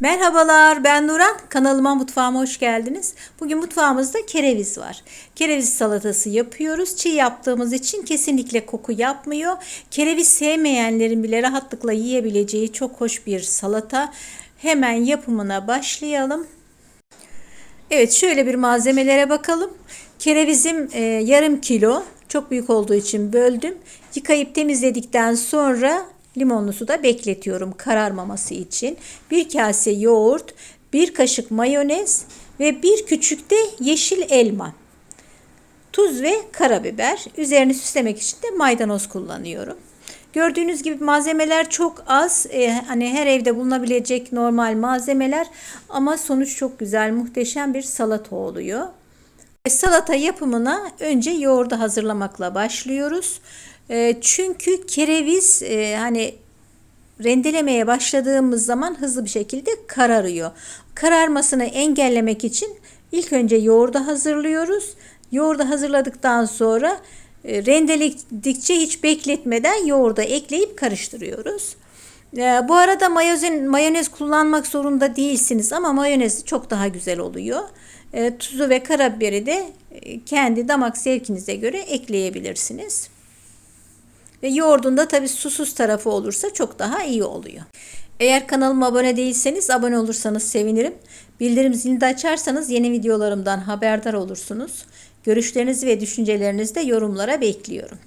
Merhabalar ben Nuran. Kanalıma mutfağıma hoş geldiniz. Bugün mutfağımızda kereviz var. Kereviz salatası yapıyoruz. Çiğ yaptığımız için kesinlikle koku yapmıyor. Kereviz sevmeyenlerin bile rahatlıkla yiyebileceği çok hoş bir salata. Hemen yapımına başlayalım. Evet şöyle bir malzemelere bakalım. Kerevizim e, yarım kilo. Çok büyük olduğu için böldüm. Yıkayıp temizledikten sonra limonlu suda bekletiyorum kararmaması için. Bir kase yoğurt, bir kaşık mayonez ve bir küçük de yeşil elma. Tuz ve karabiber. Üzerini süslemek için de maydanoz kullanıyorum. Gördüğünüz gibi malzemeler çok az. Ee, hani her evde bulunabilecek normal malzemeler ama sonuç çok güzel, muhteşem bir salata oluyor. Salata yapımına önce yoğurdu hazırlamakla başlıyoruz. E, çünkü kereviz e, hani rendelemeye başladığımız zaman hızlı bir şekilde kararıyor. Kararmasını engellemek için ilk önce yoğurdu hazırlıyoruz. Yoğurdu hazırladıktan sonra e, rendeledikçe hiç bekletmeden yoğurda ekleyip karıştırıyoruz. E, bu arada mayonez, mayonez kullanmak zorunda değilsiniz ama mayonez çok daha güzel oluyor. E, tuzu ve karabiberi de e, kendi damak zevkinize göre ekleyebilirsiniz. Ve yoğurdunda tabi susuz tarafı olursa çok daha iyi oluyor. Eğer kanalıma abone değilseniz abone olursanız sevinirim. Bildirim zilini de açarsanız yeni videolarımdan haberdar olursunuz. Görüşlerinizi ve düşüncelerinizi de yorumlara bekliyorum.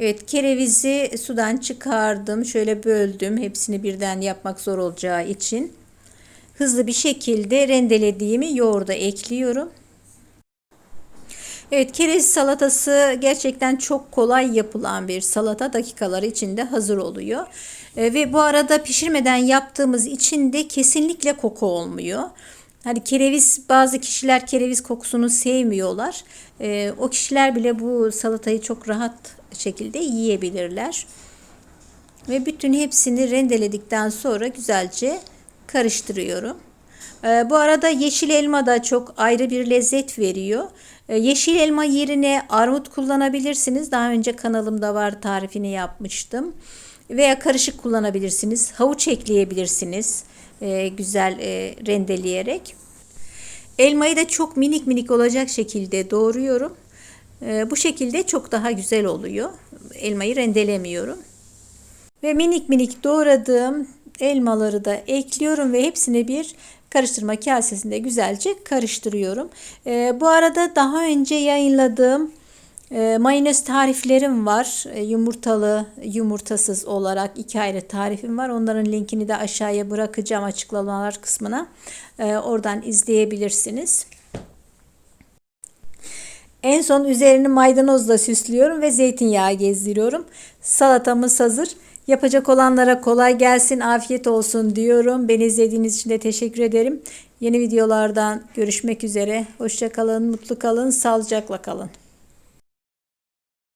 Evet kerevizi sudan çıkardım. Şöyle böldüm. Hepsini birden yapmak zor olacağı için. Hızlı bir şekilde rendelediğimi yoğurda ekliyorum. Evet kereviz salatası gerçekten çok kolay yapılan bir salata. Dakikaları içinde hazır oluyor. E, ve bu arada pişirmeden yaptığımız için de kesinlikle koku olmuyor. Hani kereviz bazı kişiler kereviz kokusunu sevmiyorlar. E, o kişiler bile bu salatayı çok rahat şekilde yiyebilirler. Ve bütün hepsini rendeledikten sonra güzelce karıştırıyorum. E, bu arada yeşil elma da çok ayrı bir lezzet veriyor. E, yeşil elma yerine armut kullanabilirsiniz. Daha önce kanalımda var tarifini yapmıştım. Veya karışık kullanabilirsiniz. Havuç ekleyebilirsiniz. E, güzel e, rendeleyerek. Elmayı da çok minik minik olacak şekilde doğruyorum. E, bu şekilde çok daha güzel oluyor. Elmayı rendelemiyorum. Ve minik minik doğradığım elmaları da ekliyorum ve hepsini bir karıştırma kasesinde güzelce karıştırıyorum. E, bu arada daha önce yayınladığım e, mayonez tariflerim var. E, yumurtalı, yumurtasız olarak iki ayrı tarifim var. Onların linkini de aşağıya bırakacağım açıklamalar kısmına. E, oradan izleyebilirsiniz. En son üzerini maydanozla süslüyorum ve zeytinyağı gezdiriyorum. Salatamız hazır. Yapacak olanlara kolay gelsin, afiyet olsun diyorum. Beni izlediğiniz için de teşekkür ederim. Yeni videolardan görüşmek üzere. Hoşçakalın, mutlu kalın, sağlıcakla kalın.